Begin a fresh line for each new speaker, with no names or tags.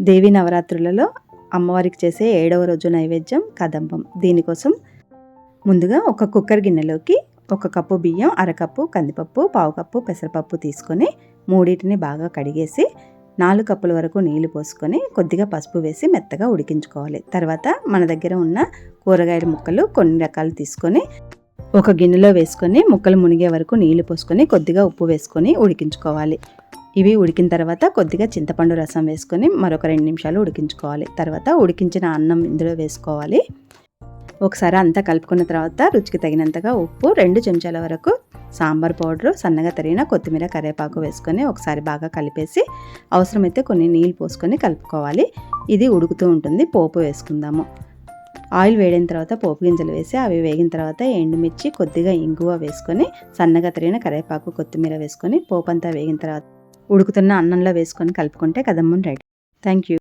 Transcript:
దేవి నవరాత్రులలో అమ్మవారికి చేసే ఏడవ రోజు నైవేద్యం కదంబం. దీనికోసం ముందుగా ఒక కుక్కర్ గిన్నెలోకి ఒక కప్పు బియ్యం అరకప్పు కందిపప్పు పావు కప్పు పెసరపప్పు తీసుకొని మూడింటిని బాగా కడిగేసి నాలుగు కప్పుల వరకు నీళ్ళు పోసుకొని కొద్దిగా పసుపు వేసి మెత్తగా ఉడికించుకోవాలి. తర్వాత మన దగ్గర ఉన్న కూరగాయల ముక్కలు కొన్ని రకాలు తీసుకొని ఒక గిన్నెలో వేసుకొని ముక్కలు మునిగే వరకు నీళ్ళు పోసుకొని కొద్దిగా ఉప్పు వేసుకొని ఉడికించుకోవాలి. ఇవి ఉడికిన తర్వాత కొద్దిగా చింతపండు రసం వేసుకొని మరొక రెండు నిమిషాలు ఉడికించుకోవాలి. తర్వాత ఉడికించిన అన్నం ఇందులో వేసుకోవాలి. ఒకసారి అంతా కలుపుకున్న తర్వాత రుచికి తగినంతగా ఉప్పు రెండు చెంచాల వరకు సాంబార్ పౌడరు సన్నగా తరిగిన కొత్తిమీర కరివేపాకు వేసుకొని ఒకసారి బాగా కలిపేసి అవసరమైతే కొన్ని నీళ్ళు పోసుకొని కలుపుకోవాలి. ఇది ఉడుకుతూ ఉంటుంది. పోపు వేసుకుందాము. ఆయిల్ వేడిన తర్వాత పోపు గింజలు వేసి అవి వేగిన తర్వాత ఎండుమిర్చి కొద్దిగా ఇంగువ వేసుకొని సన్నగా తరిగిన కరివేపాకు కొత్తిమీర వేసుకొని పోపు అంతా వేగిన తర్వాత ఉడుకుతున్న అన్నంలో వేసుకొని కలుపుకుంటే కదమ్మని రెడీ. Thank you